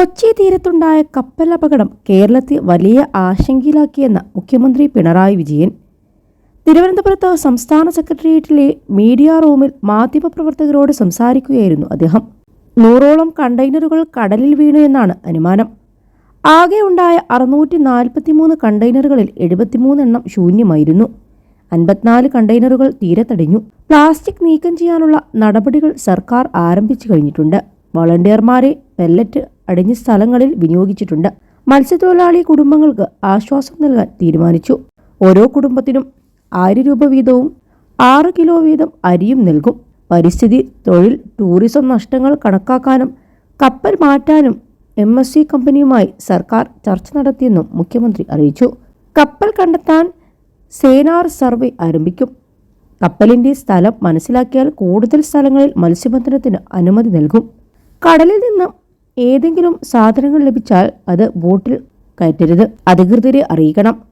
കൊച്ചി തീരത്തുണ്ടായ കപ്പൽ അപകടം കേരളത്തെ വലിയ ആശങ്കയിലാക്കിയെന്ന് മുഖ്യമന്ത്രി പിണറായി വിജയൻ. തിരുവനന്തപുരത്ത് സംസ്ഥാന സെക്രട്ടേറിയറ്റിലെ മീഡിയ റൂമിൽ മാധ്യമപ്രവർത്തകരോട് സംസാരിക്കുകയായിരുന്നു അദ്ദേഹം. നൂറോളം കണ്ടെയ്നറുകൾ കടലിൽ വീണു എന്നാണ് അനുമാനം. ആകെ ഉണ്ടായ അറുന്നൂറ്റി നാൽപ്പത്തിമൂന്ന് കണ്ടെയ്നറുകളിൽ എഴുപത്തിമൂന്നെണ്ണം ശൂന്യമായിരുന്നു. അൻപത്തിനാല് കണ്ടെയ്നറുകൾ തീരത്തടിഞ്ഞു. പ്ലാസ്റ്റിക് നീക്കം ചെയ്യാനുള്ള നടപടികൾ സർക്കാർ ആരംഭിച്ചു കഴിഞ്ഞിട്ടുണ്ട്. വളണ്ടിയർമാരെ പെല്ലറ്റ് അടിഞ്ഞ സ്ഥലങ്ങളിൽ വിനിയോഗിച്ചിട്ടുണ്ട്. മത്സ്യത്തൊഴിലാളി കുടുംബങ്ങൾക്ക് ആശ്വാസം നൽകാൻ തീരുമാനിച്ചു. ഓരോ കുടുംബത്തിനും ആയിരം രൂപ വീതവും ആറ് കിലോ വീതം അരിയും നൽകും. പരിസ്ഥിതി തൊഴിൽ ടൂറിസം നഷ്ടങ്ങൾ കണക്കാക്കാനും കപ്പൽ മാറ്റാനും എം എസ് സി കമ്പനിയുമായി സർക്കാർ ചർച്ച നടത്തിയെന്നും മുഖ്യമന്ത്രി അറിയിച്ചു. കപ്പൽ കണ്ടെത്താൻ സേനാർ സർവേ ആരംഭിക്കും. കപ്പലിന്റെ സ്ഥലം മനസ്സിലാക്കിയാൽ കൂടുതൽ സ്ഥലങ്ങളിൽ മത്സ്യബന്ധനത്തിന് അനുമതി നൽകും. കടലിൽ നിന്ന് ഏതെങ്കിലും സാധനങ്ങൾ ലഭിച്ചാൽ അത് ബോട്ടിൽ കയറ്റരുത്. അധികൃതരെ അറിയിക്കണം.